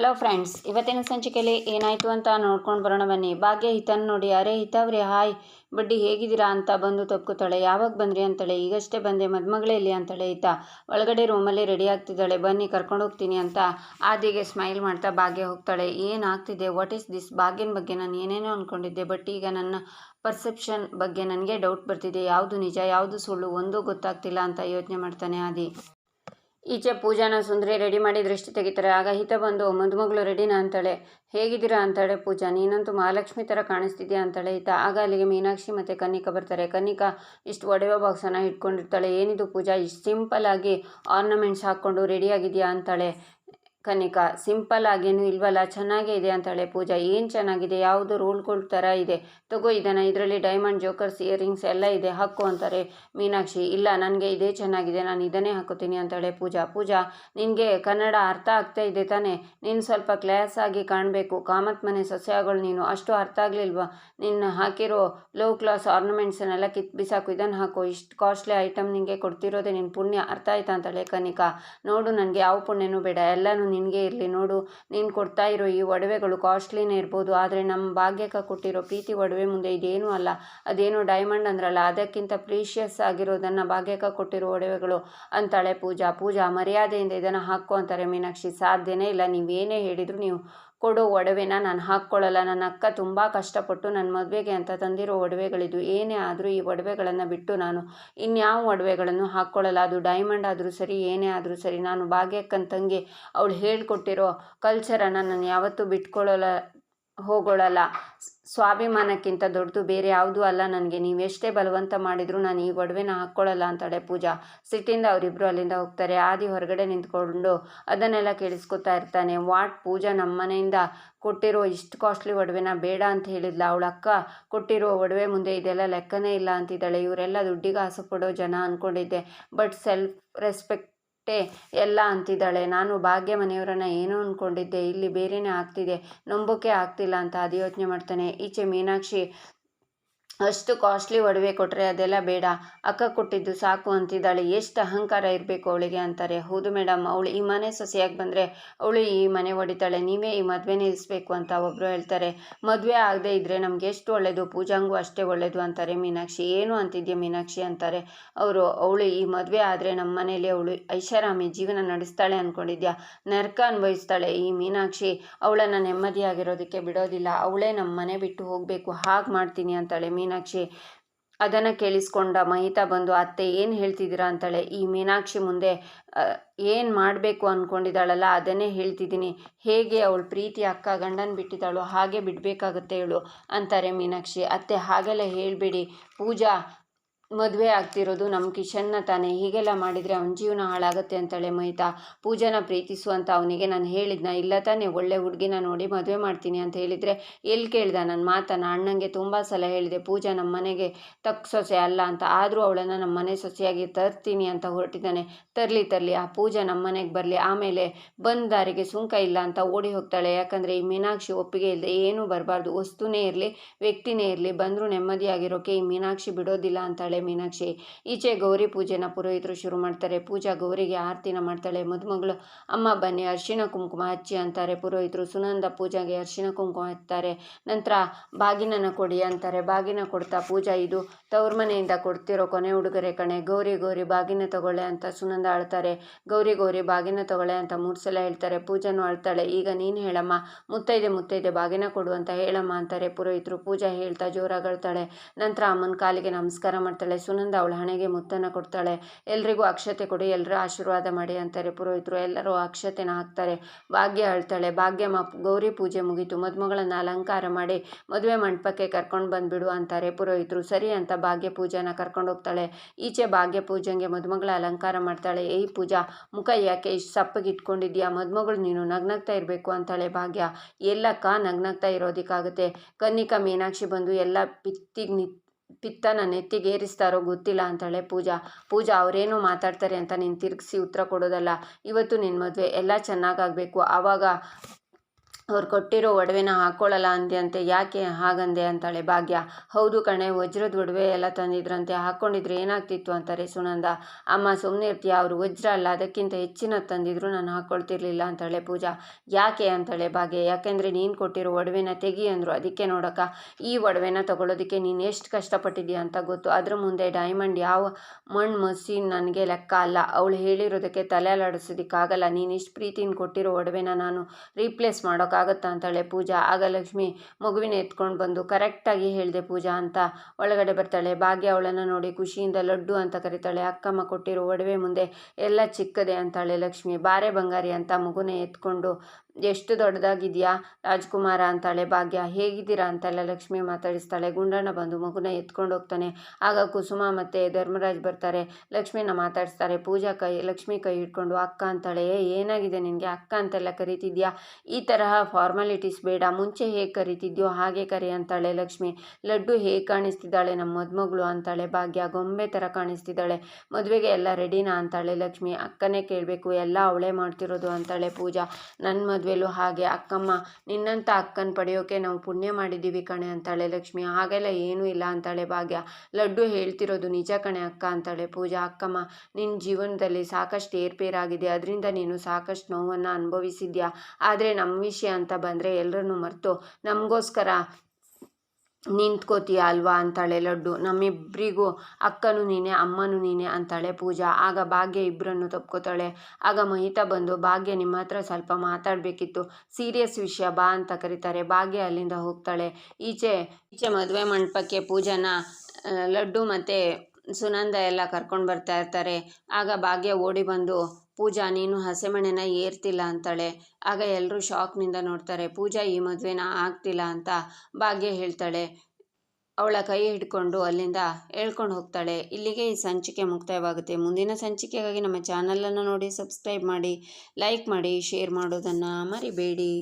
Hello friends ಇವತ್ತಿನ ಸಂಚಿಕೆಯಲ್ಲಿ ಏನಾಯಿತು ಅಂತ ನೋಡ್ಕೊಂಡು ಬರೋಣ ಬನ್ನಿ. ಭಾಗ್ಯ, ಹಿತನ್ ನೋಡಿ, ಅರೆ ಹಿತವ್ರಿ, ಹಾಯ್, ಬಡ್ಡಿ ಹೇಗಿದ್ದೀರಾ ಅಂತ ಬಂದು ತಪ್ಕೋತಾಳೆ ಯಾವಾಗ ಬಂದ್ರಿ? ಅಂತಾಳೆ. ಈಗಷ್ಟೇ ಬಂದೆ, ಮದುಮಗಳೇ ಇಲ್ಲಿ ಅಂತಾಳೆ ಹಿತ ಒಳಗಡೆ ರೂಮಲ್ಲಿ ರೆಡಿ ಆಗ್ತಿದ್ದಾಳೆ. ಬನ್ನಿ, ಕರ್ಕೊಂಡು ಹೋಗ್ತೀನಿ ಅಂತ ಆದಿಗೆ ಸ್ಮೈಲ್ ಮಾಡ್ತಾ ಭಾಗ್ಯ ಹೋಗ್ತಾಳೆ. ಏನಾಗ್ತಿದೆ ವಾಟ್ ಈಸ್ ದಿಸ್ ಭಾಗ್ಯನ ಬಗ್ಗೆ ನಾನು ಏನೇನೋ ಅಂದ್ಕೊಂಡಿದ್ದೆ ಬಟ್ ಈಗ ನನ್ನ ಪರ್ಸೆಪ್ಷನ್ ಬಗ್ಗೆ ನನಗೆ ಡೌಟ್ ಬರ್ತಿದೆ. ಯಾವುದು ನಿಜ, ಯಾವುದು ಸುಳ್ಳು, ಒಂದೂ ಗೊತ್ತಾಗ್ತಿಲ್ಲ ಅಂತ ಯೋಚನೆ ಮಾಡ್ತಾನೆ ಆದಿ. ಈಚೆ ಪೂಜಾನ ಸುಂದರಿ ರೆಡಿ ಮಾಡಿ ದೃಷ್ಟಿ ತೆಗಿತಾರೆ. ಆಗ ಹಿತ ಬಂದು ಮದುಮಗಳು ರೆಡಿನಾ ಅಂತಾಳೆ. ಹೇಗಿದ್ದೀರಾ? ಅಂತಾಳೆ ಪೂಜಾ. ನೀನಂತೂ ಮಹಾಲಕ್ಷ್ಮಿ ಥರ ಕಾಣಿಸ್ತಿದ್ಯಾ? ಅಂತಾಳೆ ಹಿತ ಆಗ ಅಲ್ಲಿಗೆ ಮೀನಾಕ್ಷಿ ಮತ್ತು ಕನ್ನಿಕಾ ಬರ್ತಾರೆ. ಕನ್ನಿಕಾ ಇಷ್ಟು ಒಡೆವ ಬಾಕ್ಸನ್ನು ಇಟ್ಕೊಂಡಿರ್ತಾಳೆ ಏನಿದು ಪೂಜಾ? ಇಷ್ಟು ಸಿಂಪಲ್ ಆಗಿ ಆರ್ನಮೆಂಟ್ಸ್ ಹಾಕ್ಕೊಂಡು ರೆಡಿಯಾಗಿದೆಯಾ ಅಂತಾಳೆ. ಕನಿಕಾ, ಸಿಂಪಲ್ ಆಗೇನು ಇಲ್ವಲ್ಲ, ಚೆನ್ನಾಗೇ ಇದೆ ಅಂತಾಳೆ ಪೂಜಾ. ಏನು ಚೆನ್ನಾಗಿದೆ? ಯಾವುದು ರೂಲ್ಗಳ ಥರ ಇದೆ. ತಗೋ ಇದನ್ನು, ಇದರಲ್ಲಿ ಡೈಮಂಡ್ ಜೋಕರ್ಸ್ ಇಯರಿಂಗ್ಸ್ ಎಲ್ಲ ಇದೆ, ಹಾಕು ಅಂತಾರೆ ಮೀನಾಕ್ಷಿ. ಇಲ್ಲ, ನನಗೆ ಇದೇ ಚೆನ್ನಾಗಿದೆ, ನಾನು ಇದನ್ನೇ ಹಾಕೋತೀನಿ ಅಂತಾಳೆ ಪೂಜಾ. ಪೂಜಾ, ನಿನಗೆ ಕನ್ನಡ ಅರ್ಥ ಆಗ್ತಾ ಇದೆ ತಾನೇ. ನೀನು ಸ್ವಲ್ಪ ಕ್ಲಾಸ್ ಆಗಿ ಕಾಣಬೇಕು. ಕಾಮತ್ ಮನೆ ಸಸ್ಯಗಳು ನೀನು. ಅಷ್ಟು ಅರ್ಥ ಆಗಲಿಲ್ವಾ? ನಿನ್ನ ಹಾಕಿರೋ ಲೋ ಕ್ಲಾಸ್ ಆರ್ನಮೆಂಟ್ಸನ್ನೆಲ್ಲ ಕಿತ್ ಬಿಸಾಕು. ಇದನ್ನು ಹಾಕು. ಇಷ್ಟು ಕಾಸ್ಟ್ಲಿ ಐಟಮ್ ನಿನಗೆ ಕೊಡ್ತಿರೋದೇ ನಿನ್ನ ಪುಣ್ಯ. ಅರ್ಥ ಆಯ್ತಾ? ಅಂತಾಳೆ ಕನಿಕಾ. ನೋಡು, ನನಗೆ ಯಾವ ಪುಣ್ಯನೂ ಬೇಡ. ಎಲ್ಲನೂ ನಿನಗೆ ಇರಲಿ. ನೋಡು, ನೀನು ಕೊಡ್ತಾ ಇರೋ ಈ ಒಡವೆಗಳು ಕಾಸ್ಟ್ಲಿನೇ ಇರ್ಬೋದು, ಆದರೆ ನಮ್ಮ ಭಾಗ್ಯಕ್ಕೆ ಕೊಟ್ಟಿರೋ ಪ್ರೀತಿ ಒಡವೆ ಮುಂದೆ ಇದೇನೂ ಅಲ್ಲ. ಅದೇನೋ ಡೈಮಂಡ್ ಅಂದ್ರಲ್ಲ, ಅದಕ್ಕಿಂತ ಪ್ರೀಷಿಯಸ್ ಆಗಿರೋದನ್ನು ಭಾಗ್ಯಕ್ಕೆ ಕೊಟ್ಟಿರೋ ಒಡವೆಗಳು. ಅಂತಾಳೆ ಪೂಜಾ. ಪೂಜಾ, ಮರ್ಯಾದೆಯಿಂದ ಇದನ್ನು ಹಾಕೋ ಅಂತಾರೆ ಮೀನಾಕ್ಷಿ. ಸಾಧ್ಯನೇ ಇಲ್ಲ, ನೀವೇನೇ ಹೇಳಿದರೂ ನೀವು ಕೊಡೋ ಒಡವೆನ ನಾನು ಹಾಕ್ಕೊಳ್ಳಲ್ಲ. ನನ್ನ ಅಕ್ಕ ತುಂಬ ಕಷ್ಟಪಟ್ಟು ನನ್ನ ಮದುವೆಗೆ ಅಂತ ತಂದಿರೋ ಒಡವೆಗಳಿದು ಏನೇ ಆದರೂ ಈ ಒಡವೆಗಳನ್ನು ಬಿಟ್ಟು ನಾನು ಇನ್ಯಾವ ಒಡವೆಗಳನ್ನು ಹಾಕ್ಕೊಳ್ಳಲ್ಲ. ಅದು ಡೈಮಂಡ್ ಆದರೂ ಸರಿ, ಏನೇ ಆದರೂ ಸರಿ, ನಾನು ಭಾಗ್ಯಕ್ಕನ ತಂಗಿ, ಅವಳು ಹೇಳ್ಕೊಟ್ಟಿರೋ ಕಲ್ಚರನ್ನು ನಾನು ಯಾವತ್ತೂ ಬಿಟ್ಕೊಳ್ಳಲ್ಲ ಹೋಗೊಳ್ಳಲ್ಲ ಸ್ವಾಭಿಮಾನಕ್ಕಿಂತ ದೊಡ್ಡದು ಬೇರೆ ಯಾವುದೂ ಅಲ್ಲ ನನಗೆ. ನೀವೆಷ್ಟೇ ಬಲವಂತ ಮಾಡಿದರೂ ನಾನು ಈ ಒಡವೆನ ಹಾಕ್ಕೊಳ್ಳಲ್ಲ ಅಂತಾಳೆ ಪೂಜಾ. ಸಿಟ್ಟಿಂದ ಅವರಿಬ್ಬರು ಅಲ್ಲಿಂದ ಹೋಗ್ತಾರೆ. ಆದಿ ಹೊರಗಡೆ ನಿಂತ್ಕೊಂಡು ಅದನ್ನೆಲ್ಲ ಕೇಳಿಸ್ಕೊತಾ ಇರ್ತಾನೆ. ವಾಟ್? ಪೂಜಾ ನಮ್ಮ ಮನೆಯಿಂದ ಕೊಟ್ಟಿರೋ ಇಷ್ಟು ಕಾಸ್ಟ್ಲಿ ಒಡವೆನ ಬೇಡ ಅಂತ ಹೇಳಿದ್ಲ. ಅವಳ ಅಕ್ಕ ಕೊಟ್ಟಿರೋ ಒಡವೆ ಮುಂದೆ ಇದೆಲ್ಲ ಲೆಕ್ಕನೇ ಇಲ್ಲ ಅಂತಿದ್ದಾಳೆ. ಇವರೆಲ್ಲ ದುಡ್ಡಿಗೆ ಆಸೆ ಪಡೋ ಜನ ಅಂದ್ಕೊಂಡಿದ್ದೆ ಬಟ್ ಸೆಲ್ಫ್ ರೆಸ್ಪೆಕ್ಟ್ ಎಲ್ಲ ಅಂತಿದ್ದಾಳೆ. ನಾನು ಭಾಗ್ಯ ಮನೆಯವರನ್ನ ಏನೋ ಅಂದ್ಕೊಂಡಿದ್ದೆ ಇಲ್ಲಿ ಬೇರೆಯೇ ಆಗ್ತಿದೆ. ನಂಬೋಕೆ ಆಗ್ತಿಲ್ಲ ಅಂತ ಅದು ಯೋಚನೆ ಮಾಡ್ತಾನೆ. ಈಚೆ ಮೀನಾಕ್ಷಿ ಅಷ್ಟು ಕಾಸ್ಟ್ಲಿ ಒಡವೆ ಕೊಟ್ಟರೆ ಅದೆಲ್ಲ ಬೇಡ. ಅಕ್ಕ ಕೊಟ್ಟಿದ್ದು ಸಾಕು ಅಂತಿದ್ದಾಳೆ. ಎಷ್ಟು ಅಹಂಕಾರ ಇರಬೇಕು ಅವಳಿಗೆ ಅಂತಾರೆ. ಹೌದು ಮೇಡಮ್ ಅವಳು ಈ ಮನೆ ಸೊಸೆಯಾಗಿ ಬಂದರೆ ಅವಳು ಈ ಮನೆ ಹೊಡಿತಾಳೆ ನೀವೇ ಈ ಮದುವೆ ನಿಲ್ಲಿಸ್ಬೇಕು ಅಂತ ಒಬ್ಬರು ಹೇಳ್ತಾರೆ. ಮದುವೆ ಆಗದೆ ಇದ್ದರೆ ನಮ್ಗೆ ಎಷ್ಟು ಒಳ್ಳೆಯದು ಪೂಜಾಂಗೂ ಅಷ್ಟೇ ಒಳ್ಳೆಯದು ಅಂತಾರೆ ಮೀನಾಕ್ಷಿ. ಏನು ಅಂತಿದ್ಯಾ ಮೀನಾಕ್ಷಿ ಅಂತಾರೆ. ಅವರು, ಅವಳು ಈ ಮದುವೆ ಆದರೆ ನಮ್ಮ ಮನೆಯಲ್ಲಿ ಅವಳು ಐಷಾರಾಮಿ ಜೀವನ ನಡೆಸ್ತಾಳೆ ಅಂದ್ಕೊಂಡಿದ್ಯಾ ನರ್ಕ ಅನುಭವಿಸ್ತಾಳೆ ಈ ಮೀನಾಕ್ಷಿ ಅವಳನ್ನು ನೆಮ್ಮದಿಯಾಗಿರೋದಕ್ಕೆ ಬಿಡೋದಿಲ್ಲ. ಅವಳೇ ನಮ್ಮ ಮನೆ ಬಿಟ್ಟು ಹೋಗಬೇಕು. ಹಾಗೆ ಮಾಡ್ತೀನಿ ಅಂತಾಳೆ ಮೀನಾ ಮೀನಾಕ್ಷಿ. ಅದನ್ನು ಕೇಳಿಸ್ಕೊಂಡ ಮಹಿತಾ ಬಂದು, ಅತ್ತೆ, ಏನು ಹೇಳ್ತಿದ್ದೀರಾ? ಅಂತಾಳೆ. ಈ ಮೀನಾಕ್ಷಿ ಮುಂದೆ ಏನು ಮಾಡಬೇಕು? ಅಂದ್ಕೊಂಡಿದ್ದಾಳಲ್ಲ ಅದನ್ನೇ ಹೇಳ್ತಿದ್ದೀನಿ. ಹೇಗೆ ಅವಳು ಪ್ರೀತಿ ಅಕ್ಕ ಗಂಡನ ಬಿಟ್ಟಿದ್ದಾಳು ಹಾಗೆ ಬಿಡಬೇಕಾಗುತ್ತೆ ಹೇಳು, ಅಂತಾರೆ ಮೀನಾಕ್ಷಿ. ಅತ್ತೆ, ಹಾಗೆಲ್ಲ ಹೇಳಬೇಡಿ. ಪೂಜಾ ಮದುವೆ ಆಗ್ತಿರೋದು ನಮ್ಮ ಕಿಶನ್ನ ತಾನೇ. ಹೀಗೆಲ್ಲ ಮಾಡಿದರೆ ಅವನ ಜೀವನ ಹಾಳಾಗುತ್ತೆ ಅಂತಾಳೆ ಮೈತಾ. ಪೂಜಾನ ಪ್ರೀತಿಸುವಂತ ಅವನಿಗೆ ನಾನು ಹೇಳಿದ್ನ. ಇಲ್ಲ ತಾನೇ, ಒಳ್ಳೆ ಹುಡುಗಿನ ನೋಡಿ ಮದುವೆ ಮಾಡ್ತೀನಿ ಅಂತ ಹೇಳಿದರೆ ಎಲ್ಲಿ ಕೇಳ್ದ? ನನ್ನ ಮಾತನ್ನು? ಅಣ್ಣಂಗೆ ತುಂಬ ಸಲ ಹೇಳಿದೆ, ಪೂಜಾ ನಮ್ಮ ಮನೆಗೆ ತಕ್ಕ ಸೊಸೆ ಅಲ್ಲ ಅಂತ. ಆದರೂ ಅವಳನ್ನು ನಮ್ಮ ಮನೆ ಸೊಸೆಯಾಗಿ ತರ್ತೀನಿ ಅಂತ ಹೊರಟಿದ್ದಾನೆ. ತರಲಿ ತರಲಿ, ಆ ಪೂಜಾ ನಮ್ಮ ಮನೆಗೆ ಬರಲಿ. ಆಮೇಲೆ ಬಂದ ದಾರಿಗೆ ಸುಂಕ ಇಲ್ಲ ಅಂತ ಓಡಿ ಹೋಗ್ತಾಳೆ. ಯಾಕಂದರೆ ಈ ಮೀನಾಕ್ಷಿ ಒಪ್ಪಿಗೆ ಇಲ್ಲದೆ ಏನೂ ಬರಬಾರ್ದು. ವಸ್ತುನೇ ಇರಲಿ, ವ್ಯಕ್ತಿನೇ ಇರಲಿ, ಬಂದರೂ ನೆಮ್ಮದಿಯಾಗಿರೋಕೆ ಈ ಮೀನಾಕ್ಷಿ ಬಿಡೋದಿಲ್ಲ ಅಂತಾಳೆ ಮೀನಾಕ್ಷಿ. ಈಚೆ ಗೌರಿ ಪೂಜೆನ ಪುರೋಹಿತರು ಶುರು ಮಾಡ್ತಾರೆ. ಪೂಜಾ ಗೌರಿಗೆ ಆರತಿನ ಮಾಡ್ತಾಳೆ. ಮದುಮಗಳು, ಅಮ್ಮ ಬನ್ನಿ ಅರ್ಶಿನ ಕುಂಕುಮ ಹಚ್ಚಿ ಅಂತಾರೆ. ಪುರೋಹಿತರು ಸುನಂದ ಪೂಜಾಗೆ ಅರ್ಶಿನ ಕುಂಕುಮ ಹಚ್ತಾರೆ. ನಂತರ, ಬಾಗಿನನ ಕೊಡಿ ಅಂತಾರೆ. ಬಾಗಿನ ಕೊಡ್ತಾ ಪೂಜಾ, ಇದು ತವ್ರ ಮನೆಯಿಂದ ಕೊಡ್ತಿರೋ ಕೊನೆ ಉಡುಗೊರೆ ಕಣೆ. ಗೌರಿ ಗೌರಿ, ಬಾಗಿನ ತಗೊಳ್ಳೆ ಅಂತ ಸುನಂದ ಅಳ್ತಾರೆ ಗೌರಿ ಗೌರಿ, ಬಾಗಿನ ತಗೊಳ್ಳೆ ಅಂತ ಮೂರು ಸಲ ಹೇಳ್ತಾರೆ. ಪೂಜಾನು ಅಳ್ತಾಳೆ ಈಗ ನೀನು ಹೇಳಮ್ಮ. ಮುತ್ತೈದೆ ಮುತ್ತೈದೆ ಬಾಗಿನ ಕೊಡು ಅಂತ ಹೇಳಮ್ಮ ಅಂತಾರೆ. ಪುರೋಹಿತರು ಪೂಜಾ ಹೇಳ್ತಾ ಜೋರಾಗಳ್ತಾಳೆ ನಂತರ ಅಮ್ಮನ ಕಾಲಿಗೆ ನಮಸ್ಕಾರ ಮಾಡ್ತಾಳೆ. ಮಾಡ್ತಾಳೆ ಸುನಂದ ಅವಳ ಹಣೆಗೆ ಮುತ್ತನ್ನು ಕೊಡ್ತಾಳೆ. ಎಲ್ರಿಗೂ ಅಕ್ಷತೆ ಕೊಡಿ ಎಲ್ಲರೂ ಆಶೀರ್ವಾದ ಮಾಡಿ ಅಂತಾರೆ ಪುರೋಹಿತರು. ಎಲ್ಲರೂ ಅಕ್ಷತೆನ ಹಾಕ್ತಾರೆ. ಭಾಗ್ಯ ಅಳ್ತಾಳೆ ಭಾಗ್ಯಮ್ಮ ಗೌರಿ ಪೂಜೆ ಮುಗೀತು. ಮದುಮಗಳನ್ನು ಅಲಂಕಾರ ಮಾಡಿ ಮದುವೆ ಮಂಟಪಕ್ಕೆ ಕರ್ಕೊಂಡು ಬಂದುಬಿಡು ಅಂತಾರೆ ಪುರೋಹಿತರು. ಸರಿ ಅಂತ ಭಾಗ್ಯ ಪೂಜೆನ ಕರ್ಕೊಂಡು ಹೋಗ್ತಾಳೆ. ಈಚೆ ಭಾಗ್ಯ ಪೂಜೆಗೆ ಮದುಮಗಳ ಅಲಂಕಾರ ಮಾಡ್ತಾಳೆ. ಏಯ್ ಪೂಜಾ, ಮುಖ ಯಾಕೆ ಇಷ್ಟು ಸಪ್ಪಗೆ ಇಟ್ಕೊಂಡಿದ್ಯಾ? ಮದುಮಗಳು ನೀನು ನಗ್ನಗ್ತಾ ಇರಬೇಕು ಅಂತಾಳೆ ಭಾಗ್ಯ. ಎಲ್ಲಕ್ಕ ನಗ್ನಗ್ತಾ ಇರೋದಕ್ಕಾಗುತ್ತೆ. ಕನ್ನಿಕಾ, ಮೀನಾಕ್ಷಿ ಬಂದು ಎಲ್ಲ ಪಿತ್ತಿಗೆ ನಿ ಪಿತ್ತನ ನೆತ್ತಿಗೇರಿಸ್ತಾರೋ ಗೊತ್ತಿಲ್ಲ ಅಂತಾಳೆ ಪೂಜಾ. ಪೂಜಾ, ಅವರೇನು ಮಾತಾಡ್ತಾರೆ ಅಂತ ನೀನು ತಿರುಗಿಸಿ ಉತ್ತರ ಕೊಡೋದಲ್ಲ. ಇವತ್ತು ನಿನ್ನ ಮದುವೆ ಎಲ್ಲ ಚೆನ್ನಾಗಾಗಬೇಕು ಆವಾಗ ಅವ್ರು ಕೊಟ್ಟಿರೋ ಒಡವೆನ ಹಾಕ್ಕೊಳ್ಳಲ್ಲ ಅಂತೆ ಯಾಕೆ ಹಾಗಂದೆ ಅಂತಾಳೆ. ಭಾಗ್ಯ, ಹೌದು ಕಣೆ, ವಜ್ರದ ಒಡವೆ ಎಲ್ಲ ತಂದಿದ್ರಂತೆ ಹಾಕ್ಕೊಂಡಿದ್ರೆ ಏನಾಗ್ತಿತ್ತು ಅಂತಾರೆ ಸುನಂದ. ಅಮ್ಮ ಸುಮ್ಮನೆ ಇರ್ತೀಯ? ಅವರು ವಜ್ರ ಅಲ್ಲ, ಅದಕ್ಕಿಂತ ಹೆಚ್ಚಿನ ತಂದಿದ್ರು ನಾನು ಹಾಕ್ಕೊಳ್ತಿರ್ಲಿಲ್ಲ ಅಂತಾಳೆ ಪೂಜಾ. ಯಾಕೆ ಅಂತಾಳೆ ಭಾಗ್ಯ, ಯಾಕೆಂದರೆ ನೀನು ಕೊಟ್ಟಿರೋ ಒಡವೆನ ತೆಗಿ ಅಂದರು, ಅದಕ್ಕೆ ನೋಡಕ್ಕ. ಈ ಒಡವೆನ ತಗೊಳ್ಳೋದಕ್ಕೆ ನೀನು ಎಷ್ಟು ಕಷ್ಟಪಟ್ಟಿದ್ಯಾ ಅಂತ ಗೊತ್ತು. ಅದ್ರ ಮುಂದೆ ಡೈಮಂಡ್ ಯಾವ ಮಣ್ಣು ಮಸಿ ನನಗೆ ಲೆಕ್ಕ ಅಲ್ಲ. ಅವಳು ಹೇಳಿರೋದಕ್ಕೆ ತಲೆ ಅಲಾಡಿಸೋದಕ್ಕಾಗಲ್ಲ ನೀನು ಇಷ್ಟು ಪ್ರೀತಿನ ಕೊಟ್ಟಿರೋ ಒಡವೆನ ನಾನು ರೀಪ್ಲೇಸ್ ಮಾಡೋಕ್ಕಾಗತ್ತಾ ಅಂತಾಳೆ ಪೂಜಾ. ಆಗ ಲಕ್ಷ್ಮಿ ಮಗುವಿನ ಎತ್ಕೊಂಡು ಬಂದು ಕರೆಕ್ಟಾಗಿ ಹೇಳಿದೆ ಪೂಜಾ ಅಂತ. ಒಳಗಡೆ ಬರ್ತಾಳೆ. ಭಾಗ್ಯ ಅವಳನ್ನು ನೋಡಿ ಖುಷಿಯಿಂದ ಲಡ್ಡು ಅಂತ ಕರೀತಾಳೆ. ಅಕ್ಕಮ್ಮ ಕೊಟ್ಟಿರೋ ಒಡವೆ ಮುಂದೆ ಎಲ್ಲ ಚಿಕ್ಕದೆ ಅಂತಾಳೆ ಲಕ್ಷ್ಮಿ. ಬಾರೆ ಬಂಗಾರಿ ಅಂತ ಮಗುನ ಎತ್ಕೊಂಡು ಎಷ್ಟು ದೊಡ್ಡದಾಗಿದೆಯಾ ರಾಜ್ಕುಮಾರ ಅಂತಾಳೆ ಭಾಗ್ಯ. ಹೇಗಿದ್ದೀರಾ ಅಂತೆಲ್ಲ ಲಕ್ಷ್ಮಿ ಮಾತಾಡಿಸ್ತಾಳೆ. ಗುಂಡಣ್ಣ ಬಂದು ಮಗುನ ಎತ್ಕೊಂಡು ಹೋಗ್ತಾನೆ. ಆಗ ಕುಸುಮ ಮತ್ತು ಧರ್ಮರಾಜ್ ಬರ್ತಾರೆ. ಲಕ್ಷ್ಮಿನ ಮಾತಾಡಿಸ್ತಾರೆ. ಪೂಜಾ ಕೈ, ಲಕ್ಷ್ಮಿ ಕೈ ಹಿಡ್ಕೊಂಡು, ಅಕ್ಕ ಅಂತಾಳೆ. ಏನಾಗಿದೆ ನಿನಗೆ? ಅಕ್ಕ ಅಂತೆಲ್ಲ ಕರಿತಿದ್ಯಾ? ಈ ತರಹ ಫಾರ್ಮಾಲಿಟೀಸ್ ಬೇಡ, ಮುಂಚೆ ಹೇಗೆ ಕರಿತಿದ್ಯೋ ಹಾಗೆ ಕರಿ ಅಂತಾಳೆ ಲಕ್ಷ್ಮಿ. ಲಡ್ಡು ಹೇಗೆ ಕಾಣಿಸ್ತಿದ್ದಾಳೆ ನಮ್ಮ ಮದುಮಗಳು ಅಂತಾಳೆ, ಭಾಗ್ಯ ಗೊಂಬೆ ಥರ ಕಾಣಿಸ್ತಿದ್ದಾಳೆ. ಮದುವೆಗೆ ಎಲ್ಲ ರೆಡಿನಾ ಅಂತಾಳೆ ಲಕ್ಷ್ಮಿ. ಅಕ್ಕನೇ ಕೇಳಬೇಕು, ಎಲ್ಲ ಅವಳೇ ಮಾಡ್ತಿರೋದು ಅಂತಾಳೆ ಪೂಜಾ. ನನ್ನ ಮದುವೆಲೂ ಹಾಗೆ. ಅಕ್ಕಮ್ಮ ನಿನ್ನಂಥ ಅಕ್ಕನ ಪಡೆಯೋಕೆ ನಾವು ಪುಣ್ಯ ಮಾಡಿದ್ದೀವಿ ಕಣೆ ಅಂತಾಳೆ ಲಕ್ಷ್ಮಿ. ಹಾಗೆಲ್ಲ ಏನೂ ಇಲ್ಲ ಅಂತಾಳೆ ಭಾಗ್ಯ. ಲಡ್ಡು ಹೇಳ್ತಿರೋದು ನಿಜ ಕಣೆ ಅಕ್ಕ ಅಂತಾಳೆ ಪೂಜಾ. ಅಕ್ಕಮ್ಮ ನಿನ್ನ ಜೀವನದಲ್ಲಿ ಸಾಕಷ್ಟು ಏರ್ಪೇರಾಗಿದೆ. ಅದರಿಂದ ನೀನು ಸಾಕಷ್ಟು ನೋವನ್ನು ಅನುಭವಿಸಿದ್ಯಾ? ಆದರೆ ನಮ್ಮ ಅಂತ ಬಂದರೆ ಎಲ್ಲರನ್ನೂ ಮರೆತು ನಮಗೋಸ್ಕರ ನಿಂತ್ಕೋತೀಯ ಅಲ್ವಾ ಅಂತಾಳೆ ಲಡ್ಡು. ನಮ್ಮಿಬ್ಬರಿಗೂ ಅಕ್ಕನೂ ನೀನೆ, ಅಮ್ಮನೂ ನೀನೆ ಅಂತಾಳೆ ಪೂಜಾ. ಆಗ ಭಾಗ್ಯ ಇಬ್ಬರನ್ನು ತಪ್ಕೋತಾಳೆ. ಆಗ ಮಹಿತಾ ಬಂದು, ಭಾಗ್ಯ ನಿಮ್ಮ ಹತ್ರ ಸ್ವಲ್ಪ ಮಾತಾಡಬೇಕಿತ್ತು. ಸೀರಿಯಸ್ ವಿಷಯ, ಬಾ ಅಂತ ಕರೀತಾರೆ. ಭಾಗ್ಯ ಅಲ್ಲಿಂದ ಹೋಗ್ತಾಳೆ. ಈಚೆ ಈಚೆ ಮದುವೆ ಮಂಟಪಕ್ಕೆ ಪೂಜಾನ ಲಡ್ಡು ಮತ್ತು ಸುನಂದ ಎಲ್ಲ ಕರ್ಕೊಂಡು ಬರ್ತಾ ಇರ್ತಾರೆ. ಆಗ ಭಾಗ್ಯ ಓಡಿ ಬಂದು ಪೂಜಾ, ನೀನು ಹಸೆಮಣೆನ ಏರ್ತಿಲ್ಲ ಅಂತಾಳೆ. ಆಗ ಎಲ್ಲರೂ ಶಾಕ್ನಿಂದ ನೋಡ್ತಾರೆ, ಪೂಜಾ ಈ ಮದುವೆನ ಆಗ್ತಿಲ್ಲ ಅಂತ ಭಾಗ್ಯ ಹೇಳ್ತಾಳೆ. ಅವಳ ಕೈ ಹಿಡ್ಕೊಂಡು ಅಲ್ಲಿಂದ ಹೇಳ್ಕೊಂಡು ಹೋಗ್ತಾಳೆ. ಇಲ್ಲಿಗೆ ಈ ಸಂಚಿಕೆ ಮುಕ್ತಾಯವಾಗುತ್ತೆ. ಮುಂದಿನ ಸಂಚಿಕೆಗಾಗಿ ನಮ್ಮ ಚಾನಲನ್ನು ನೋಡಿ, ಸಬ್ಸ್ಕ್ರೈಬ್ ಮಾಡಿ, ಲೈಕ್ ಮಾಡಿ, ಶೇರ್ ಮಾಡೋದನ್ನು ಮರಿಬೇಡಿ.